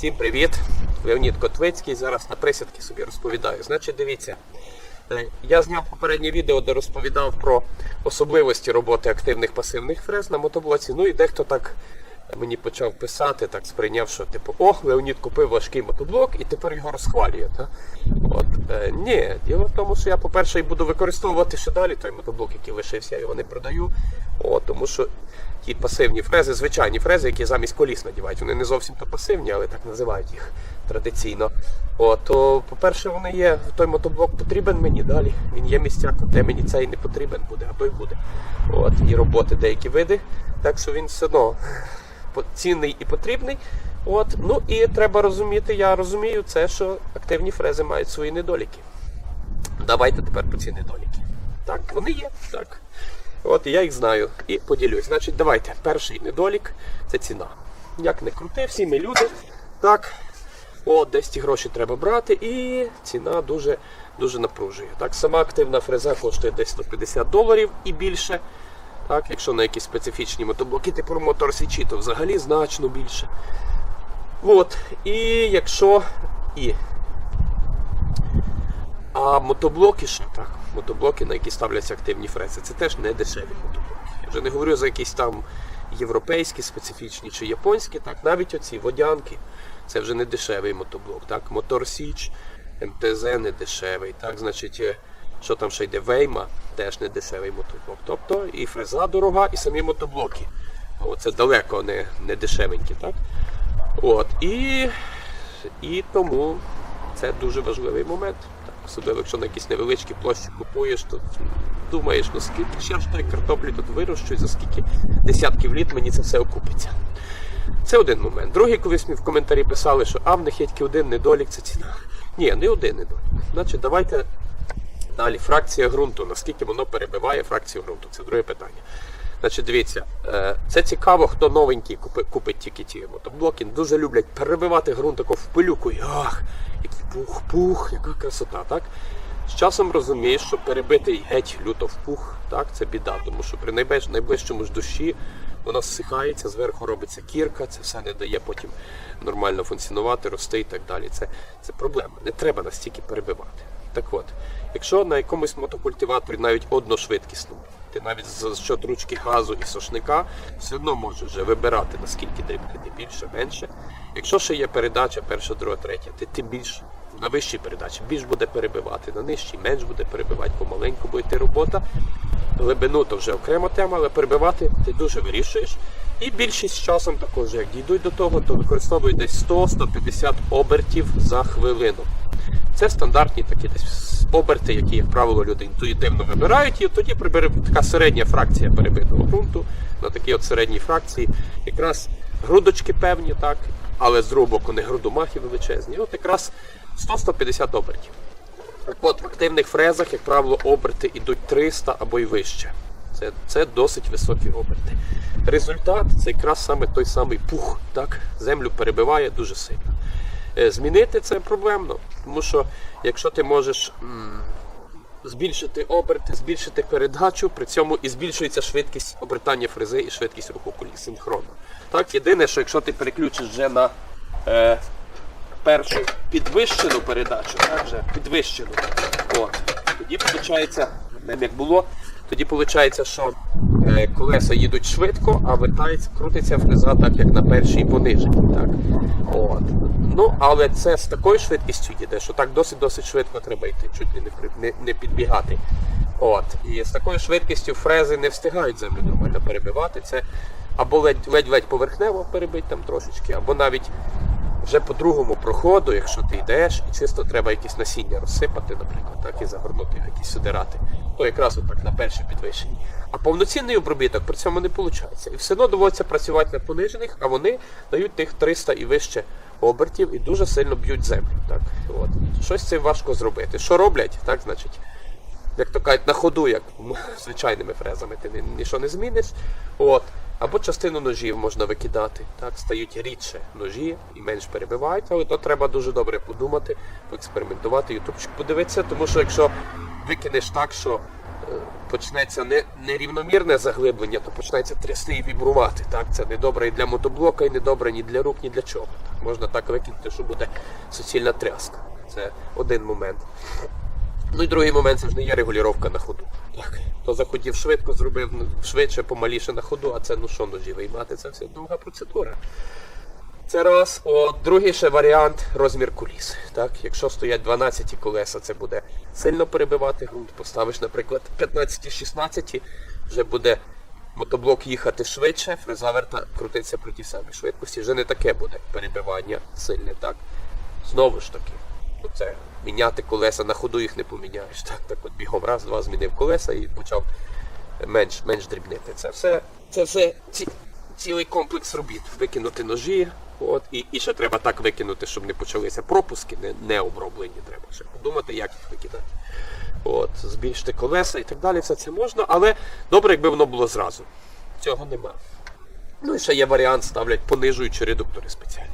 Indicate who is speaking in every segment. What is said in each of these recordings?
Speaker 1: Всім привіт! Леонід Котвицький. Зараз на присідки собі розповідаю. Значить, дивіться, е, я зняв попереднє відео, де розповідав про особливості роботи активних пасивних фрез на мотоблоці. Ну і дехто так мені почав писати, так сприйняв, що типу, о, Леонід купив важкий мотоблок і тепер його розхвалює. Та? От, е, ні, діло в тому, що я, по-перше, буду використовувати ще далі той мотоблок, який лишився, я його не продаю. От, тому що ті пасивні фрези, звичайні фрези, які замість коліс надівають. Вони не зовсім то пасивні, але так називають їх традиційно. От, то, по-перше, вони є, той мотоблок потрібен мені далі. Він є місця, де мені цей не потрібен буде, а той буде. От, і роботи деякі види. Так що він все одно цінний і потрібний. От, ну і треба розуміти, я розумію це, що активні фрези мають свої недоліки. Давайте тепер про ці недоліки. Так, вони є, так. От я їх знаю і поділюсь. Значить, давайте. Перший недолік це ціна. Як не крути, всі ми люди. Так. От, десь ті гроші треба брати, і ціна дуже дуже напружує. Так, сама активна фреза коштує десь 150 доларів і більше. Так, якщо на якісь специфічні мотоблоки, типу мотор Січі, то взагалі значно більше. От. І якщо і а мотоблоки ще так. Мотоблоки, на які ставляться активні фрези, це теж не дешеві мотоблоки. Я вже не говорю за якісь там європейські, специфічні чи японські, так, навіть оці водянки, це вже не дешевий мотоблок. Так, Мотор Січ, МТЗ не дешевий. Так, значить, е, що там ще йде Вейма, теж не дешевий мотоблок. Тобто і фреза дорога, і самі мотоблоки. Оце далеко не, не дешевенькі, так? От, і, і тому це дуже важливий момент. Так, особливо, якщо на якісь невеличкі площі купуєш, то думаєш, ну скільки ще ж той картоплі тут вирощую, за скільки десятків літ мені це все окупиться. Це один момент. Другий, колись мені в коментарі писали, що а в них є тільки один недолік, це ціна. Ні, не один недолік. Значить, давайте далі. Фракція ґрунту. Наскільки воно перебиває фракцію ґрунту? Це друге питання. Значить, дивіться, е, це цікаво, хто новенький купи- купить тільки ті мотоблоки. Дуже люблять перебивати ґрунт в пилюку. Ах, який пух-пух, яка красота, так? З часом розумієш, що перебитий геть люто в пух, так, це біда, тому що при найближчому ж душі вона зсихається, зверху робиться кірка, це все не дає потім нормально функціонувати, рости і так далі. Це, це проблема. Не треба настільки перебивати. Так от, якщо на якомусь мотокультиваторі навіть одношвидкісному, ти навіть за счет ручки газу і сошника все одно можеш вже вибирати, наскільки дрібнити більше, менше. Якщо ще є передача, перша, друга, третя, ти тим більше на вищій передачі більш буде перебивати, на нижчій менш буде перебивати, помаленьку буде йти робота. Глибину то вже окрема тема, але перебивати ти дуже вирішуєш. І більшість з часом також, як дійдуть до того, то використовують десь 100-150 обертів за хвилину. Це стандартні такі десь оберти, які, як правило, люди інтуїтивно вибирають, і тоді прибере така середня фракція перебитого ґрунту на такій от середній фракції. Якраз грудочки певні, так, але з боку грудомахи величезні. От якраз 100-150 обертів. Так от в активних фрезах, як правило, оберти йдуть 300 або й вище. Це, це досить високі оберти. Результат це якраз саме той самий пух. Так? Землю перебиває дуже сильно. Е, Змінити це проблемно, тому що якщо ти можеш збільшити оберти, збільшити передачу, при цьому і збільшується швидкість обертання фрези і швидкість руху коліс синхронно. Так, єдине, що якщо ти переключиш вже на е, першу підвищену передачу, так вже підвищену, от, тоді виходить, як було, тоді виходить, що колеса їдуть швидко, а вертається, крутиться фреза так, як на першій пониженій. Так. От. Ну, але це з такою швидкістю їде, що так досить-досить швидко треба йти, чуть не, не, не підбігати. От. І з такою швидкістю фрези не встигають землю нормально перебивати. Це або ледь- ледь-ледь поверхнево перебити там трошечки, або навіть вже по другому проходу, якщо ти йдеш, і чисто треба якісь насіння розсипати, наприклад, так, і загорнути в якісь сидирати, то якраз отак на першій підвищенні. А повноцінний обробіток при цьому не виходить. І все одно доводиться працювати на понижених, а вони дають тих 300 і вище обертів і дуже сильно б'ють землю. Так, от. Щось цим важко зробити. Що роблять, так, значить, як то кажуть, на ходу, як звичайними фрезами, ти нічого не зміниш. От. Або частину ножів можна викидати. Так, стають рідше ножі і менш перебивають, але то треба дуже добре подумати, поекспериментувати, ютубчик подивитися, тому що якщо викинеш так, що е, почнеться не, нерівномірне заглиблення, то почнеться трясти і вібрувати. Так? Це не добре і для мотоблока, і не добре ні для рук, ні для чого. Так? Можна так викинути, що буде суцільна тряска. Це один момент. Ну і другий момент це не є регулювання на ходу. Так. То захотів швидко, зробив ну, швидше, помаліше на ходу, а це ну що ножі виймати, це все довга процедура. Це раз. О, другий ще варіант розмір куліс. Так? Якщо стоять 12 колеса, це буде сильно перебивати ґрунт. Поставиш, наприклад, 15-16, вже буде мотоблок їхати швидше, фреза верта крутиться при тій самій швидкості. Вже не таке буде перебивання сильне. Так? Знову ж таки, це міняти колеса на ходу їх не поміняєш. Так, так от бігом раз, два змінив колеса і почав менш, менш дрібнити. Це все, це все ці, цілий комплекс робіт. Викинути ножі. От, і, і ще треба так викинути, щоб не почалися пропуски, не, не оброблені. Треба ще подумати, як їх викидати. От, збільшити колеса і так далі, все це можна, але добре, якби воно було зразу. Цього нема. Ну і ще є варіант, ставлять понижуючі редуктори спеціальні.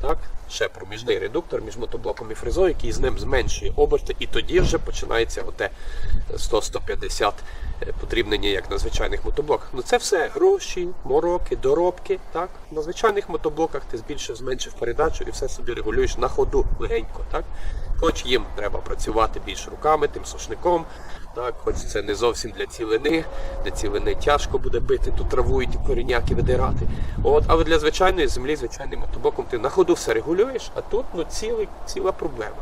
Speaker 1: Так? Ще проміжний редуктор між мотоблоком і фрезою, який з ним зменшує оберти, і тоді вже починається оте 100-150 е, подрібнення, як на звичайних мотоблоках. Ну це все гроші, мороки, доробки. Так? На звичайних мотоблоках ти збільшив, зменшив передачу і все собі регулюєш на ходу легенько. Так? Хоч їм треба працювати більш руками, тим сушником. Так, хоч це не зовсім для цілини, для цілини тяжко буде бити ту траву і коріняки видирати. От, але для звичайної землі, звичайним мотоблоком ти на ходу все регулюєш, а тут ну, цілий, ціла проблема.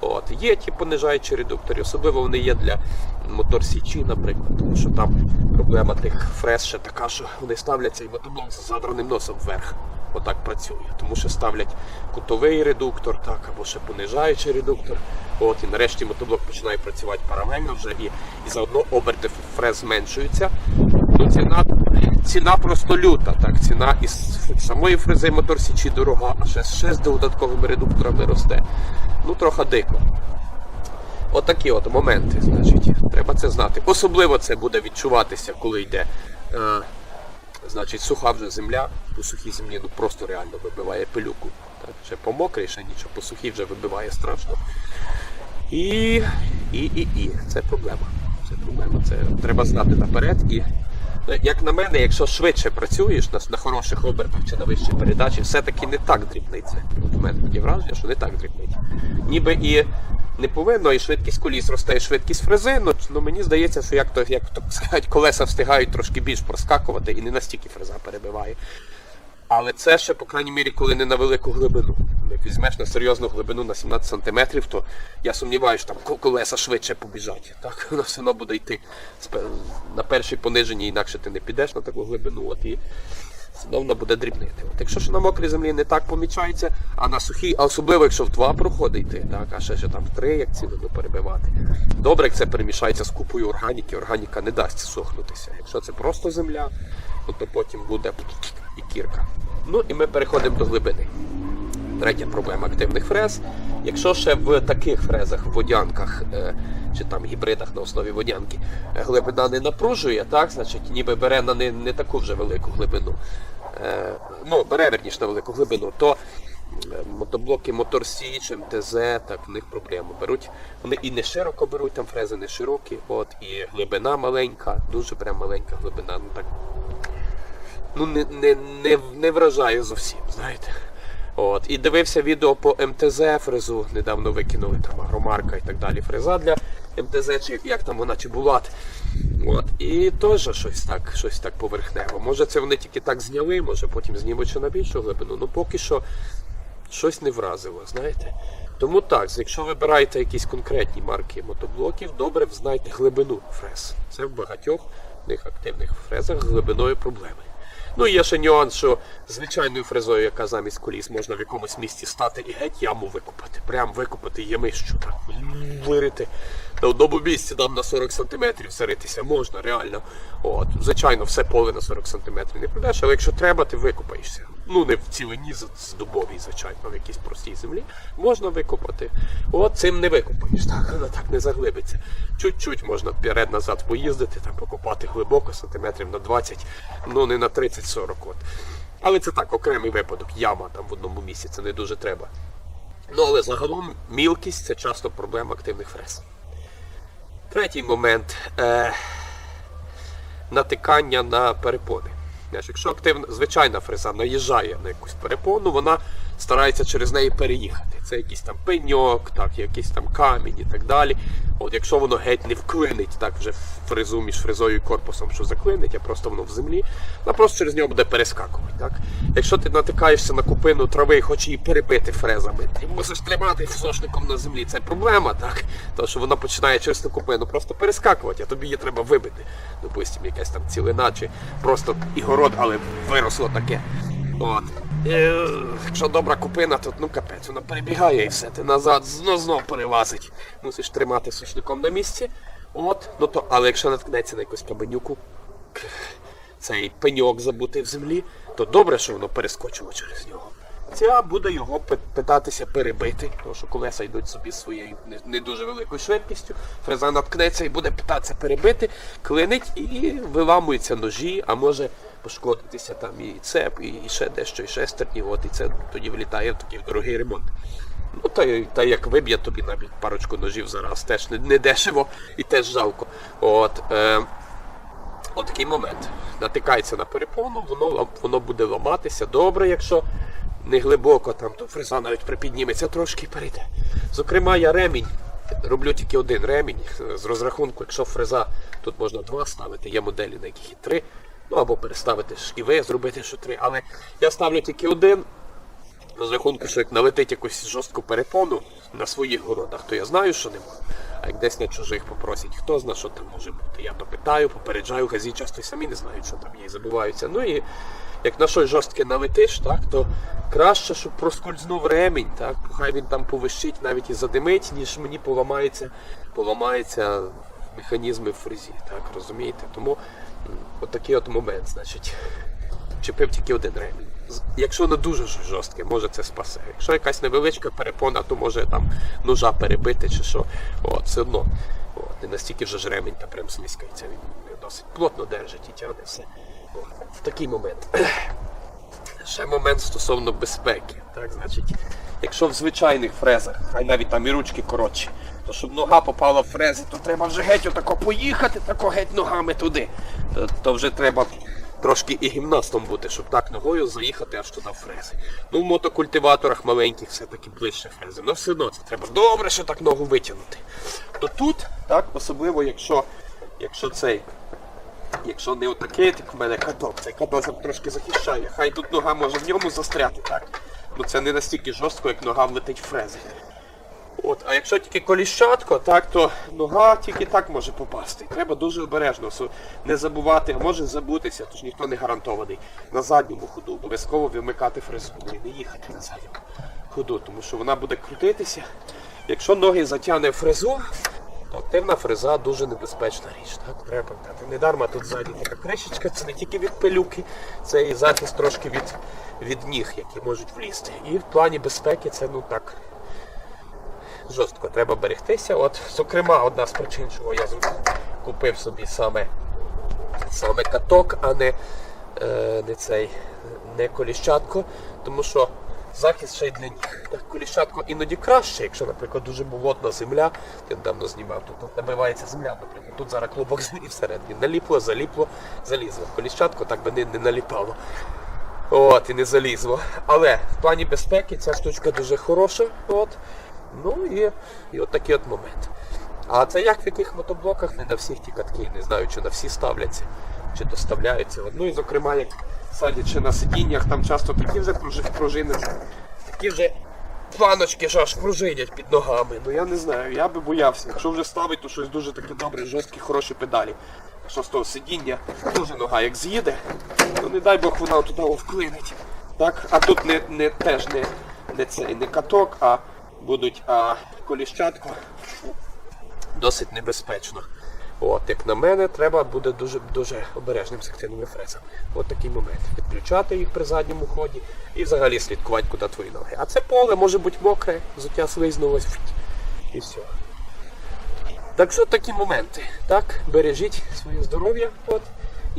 Speaker 1: От, є ті понижаючі редуктори, особливо вони є для мотор Січі, наприклад, тому що там проблема тих фрез ще така, що вони ставляться і мотоблок з задраним носом вверх. Отак працює. Тому що ставлять кутовий редуктор, так, або ще понижаючий редуктор. От, і нарешті мотоблок починає працювати паралельно вже і, і заодно оберти фрез зменшуються. Ну, ціна, ціна просто люта. Так, ціна із самої фрези мотор Січі дорога, а ще, ще з додатковими редукторами росте. Ну, трохи дико. Отакі от моменти, значить, треба це знати. Особливо це буде відчуватися, коли йде е, значить, суха вже земля, по сухій землі ну, просто реально вибиває пилюку. Так, ще по мокрій, ще нічого, по сухій вже вибиває страшно. І, і, і, і. Це проблема. Це проблема. Це треба знати наперед. І, як на мене, якщо швидше працюєш на, на хороших обертах чи на вищій передачі, все-таки не так дрібниться. От у мене таке враження, що не так дрібниця. Ніби і не повинно, і швидкість коліс росте, і швидкість фрези, ну, ну мені здається, що як то, як то сказати, колеса встигають трошки більш проскакувати і не настільки фреза перебиває. Але це ще, по крайній мірі, коли не на велику глибину. Як візьмеш на серйозну глибину на 17 см, то я сумніваюся, що там колеса швидше побіжать. Так, воно все одно буде йти на першій пониженні, інакше ти не підеш на таку глибину. От і воно буде дрібнити. От якщо ж на мокрій землі не так помічається, а на сухій, а особливо якщо в два проходи йти, так, а ще, ще там в три, як цілину перебивати. Добре, як це перемішається з купою органіки, органіка не дасть сохнутися. Якщо це просто земля, ну, то потім буде і кірка. Ну і ми переходимо до глибини. Третя проблема активних фрез. Якщо ще в таких фрезах, в водянках е, чи там гібридах на основі водянки е, глибина не напружує, так, значить ніби бере на не, не таку вже велику глибину. Е, ну, бере верніше на велику глибину, то мотоблоки Мотор Сі чи МТЗ, так, в них проблеми беруть. Вони і не широко беруть, там фрези не широкі, от, і глибина маленька, дуже прям маленька глибина. Ну, так, ну, не, не, не, не вражає зовсім, знаєте. От. І дивився відео по МТЗ фрезу, недавно викинули там агромарка і так далі. Фреза для МТЗ, чи як там вона, чи Булат. От. І теж щось так, щось так поверхнево. Може це вони тільки так зняли, може потім знімуть ще на більшу глибину. Ну поки що щось не вразило, знаєте. Тому так, якщо вибираєте якісь конкретні марки мотоблоків, добре взнайте глибину фрез. Це в багатьох них активних фрезах з глибиною проблеми. Ну і є ще нюанс, що звичайною фрезою, яка замість коліс, можна в якомусь місці стати і геть яму викопати. Прям викопати ямищу, так вирити. На одному місці там на 40 см заритися можна, реально. От, звичайно, все поле на 40 см не пройдеш, але якщо треба, ти викопаєшся. Ну, не в цілині з- дубовій, звичайно, в якійсь простій землі. Можна викопати. От цим не викопаєш, так, вона так не заглибиться. Чуть-чуть можна вперед-назад поїздити, там покопати глибоко, сантиметрів на 20, ну не на 30-40. От. Але це так, окремий випадок, яма там в одному місці, це не дуже треба. Ну, але загалом мілкість це часто проблема активних фрез. Третій момент е, натикання на перепони. Якщо активна, звичайна фреза наїжджає на якусь перепону, вона старається через неї переїхати. Це якийсь там пеньок, так, якийсь там камінь і так далі. От якщо воно геть не вклинить, так вже фрезу між фрезою і корпусом, що заклинить, а просто воно в землі, вона просто через нього буде перескакувати. Так? Якщо ти натикаєшся на купину трави і хочеш її перебити фрезами, ти мусиш тримати сошником на землі. Це проблема, так? Тому що вона починає через ту купину просто перескакувати, а тобі її треба вибити. Допустимо, якась там цілина чи просто і город, але виросло таке. От. Е, Якщо добра купина, то ну капець, вона перебігає і все, ти назад знов знов перелазить. Мусиш тримати сушником на місці. От, ну то, але якщо наткнеться на якусь кабанюку, цей пеньок забутий в землі, то добре, що воно перескочило через нього. Ця буде його питатися перебити, тому що колеса йдуть собі своєю не дуже великою швидкістю. Фреза наткнеться і буде питатися перебити, клинить і виламуються ножі, а може пошкодитися там і цеп, і, ще дещо, і шестерні, от і це тоді влітає в такий дорогий ремонт. Ну, та, та як виб'є тобі навіть парочку ножів зараз, теж не, не дешево і теж жалко. От, е, от такий момент. Натикається на перепону, воно, воно буде ламатися добре, якщо не глибоко, там, то фреза навіть припідніметься трошки і перейде. Зокрема, я ремінь. Роблю тільки один ремінь з розрахунку, якщо фреза, тут можна два ставити, є моделі, на яких і три. Ну або переставити шківи, зробити що три. Але я ставлю тільки один, з рахунку, що як налетить якусь жорстку перепону на своїх городах, то я знаю, що нема. А як десь на чужих попросять, хто зна, що там може бути. Я то питаю, попереджаю, газі часто й самі не знають, що там є, і забуваються. Ну і як на щось жорстке налетиш, так, то краще, щоб проскользнув ремінь, так, хай він там повищить, навіть і задимить, ніж мені поламається, поламається механізми в фрезі, так, розумієте? Тому отакий от момент, значить чіпив тільки один ремінь. Якщо не дуже жорстке, може це спасе. Якщо якась невеличка перепона, то може там ножа перебити чи що. От, все одно. От, не настільки вже ж ремінь та прям слизькається. Він досить плотно держить і тягне все. От, в такий момент. Ще момент стосовно безпеки. Так, значить, якщо в звичайних фрезах, хай навіть там і ручки коротші, то щоб нога попала в фрези, то треба вже геть отако поїхати, тако геть ногами туди. То, то вже треба трошки і гімнастом бути, щоб так ногою заїхати аж туди в фрези. Ну, в мотокультиваторах маленьких все-таки ближче фрези. Ну все одно це треба добре, що так ногу витягнути. То тут, так, особливо, якщо, якщо цей. Якщо не отакий, як в мене каток, цей каток трошки захищає. Хай тут нога може в ньому застряти, так? Ну це не настільки жорстко, як нога влетить в фрези. От, а якщо тільки коліщатко, так, то нога тільки так може попасти. Треба дуже обережно не забувати, а може забутися, тож ніхто не гарантований. На задньому ходу обов'язково вимикати фрезу і не їхати на задньому ходу, тому що вона буде крутитися. Якщо ноги затягне фрезу, то активна фреза дуже небезпечна річ. Так? Треба пам'ятати. Недарма тут ззаді така кришечка, це не тільки від пилюки, це і захист трошки від, від ніг, які можуть влізти. І в плані безпеки це ну так жорстко треба берегтися. От, зокрема, одна з причин, чого я купив собі саме, саме каток, а не, е, не цей не коліщатко, тому що захист ще й для ніг. Так, коліщатко іноді краще, якщо, наприклад, дуже болотна земля, я давно знімав, тут набивається земля, наприклад, тут зараз клубок землі всередині. Наліпло, заліпло, залізло. Коліщатко так би не, не наліпало. От, і не залізло. Але в плані безпеки ця штучка дуже хороша. От. Ну і, і от такий от момент. А це як в яких мотоблоках, не на всіх ті катки, не знаю, чи на всі ставляться, чи доставляються. Ну і зокрема, як садячи на сидіннях, там часто такі вже пружи- пружини, такі вже планочки ж аж пружинять під ногами. Ну я не знаю, я би боявся. Якщо вже ставить, то щось дуже таке добре, жорсткі, хороші педалі. Що з того сидіння, дуже нога як з'їде, то не дай Бог вона туди вклинить. Так? А тут не, не, теж не, не цей не каток, а будуть а, коліщатко. Досить небезпечно. От, як на мене, треба буде дуже дуже обережним з активними фрезами. От такий момент. Відключати їх при задньому ході і взагалі слідкувати, куди твої ноги. А це поле може бути мокре, взуття слизнулось і все. Так що такі моменти. Так, бережіть своє здоров'я. От,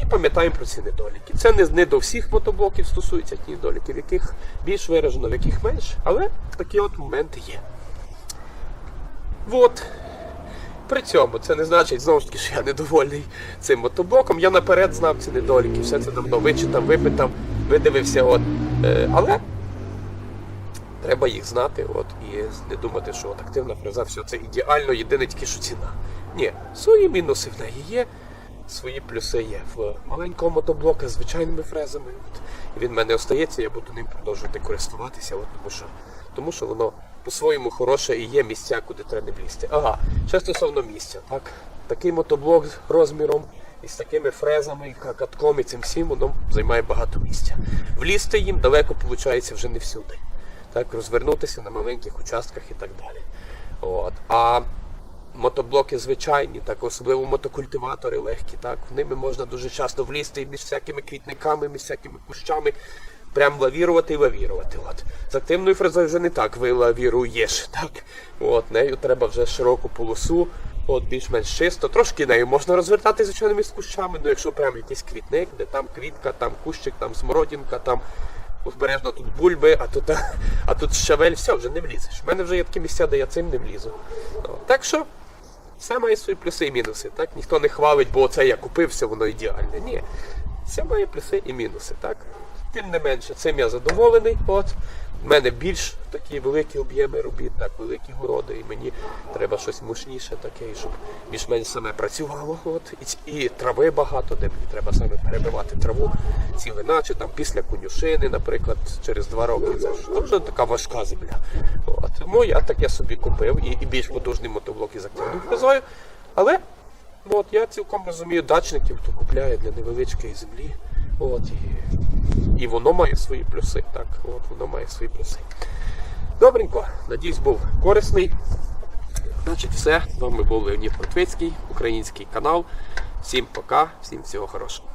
Speaker 1: і пам'ятаємо про ці недоліки. Це не, не до всіх мотоблоків стосується ті недоліки, в яких більш виражено, в яких менш, але такі от моменти є. От. При цьому це не значить знову ж таки, що я недовольний цим мотоблоком. Я наперед знав ці недоліки, все це давно вичитав, випитав, видивився. От. Е, але Треба їх знати, от і не думати, що от активна фреза, все це ідеально, єдине тільки що ціна. Ні, свої мінуси в неї є, свої плюси є. В маленького мотоблока з звичайними фрезами. От, і він в мене остається, я буду ним продовжувати користуватися, от, тому, що, тому що воно по-своєму хороше і є місця, куди треба не влізти. Ага, ще стосовно місця. Так? Такий мотоблок з розміром і з такими фрезами, і катком і цим всім, воно займає багато місця. Влізти їм далеко виходить вже не всюди. Так, розвернутися на маленьких участках і так далі. От. А мотоблоки звичайні, так, особливо мотокультиватори легкі, так, в ними можна дуже часто влізти між всякими квітниками, між всякими кущами, прям лавірувати і лавірувати. От. З активною фрезою вже не так вилавіруєш. Так? От, нею треба вже широку полосу, от, більш-менш чисто. Трошки нею можна розвертати, звичайно, між кущами, ну якщо прям якийсь квітник, де там квітка, там кущик, там смородинка, там Обережно тут бульби, а тут, а тут щавель, все, вже не влізеш. У мене вже є такі місця, де я цим не влізу. Так що все має свої плюси і мінуси. Так? Ніхто не хвалить, бо це я купився, воно ідеальне. Ні. Все має плюси і мінуси. Так? Тим не менше, цим я задоволений. От. У мене більш такі великі об'єми робіт, так, великі городи, і мені треба щось мощніше таке, щоб більш-менш саме працювало. От. І, і трави багато, де мені треба саме перебивати траву цілина, чи там після конюшини, наприклад, через два роки. Це ж дуже така важка земля. От. Тому я таке собі купив і, і більш потужний мотоблок із активною фрезою. Але ну, от, я цілком розумію дачників, хто купляє для невеличкої землі. От, і, і воно має свої плюси. Так, от, воно має свої плюси. Добренько, надіюсь, був корисний. Значить, все. З вами був Леонід Портвицький, український канал. Всім пока, всім всього хорошого.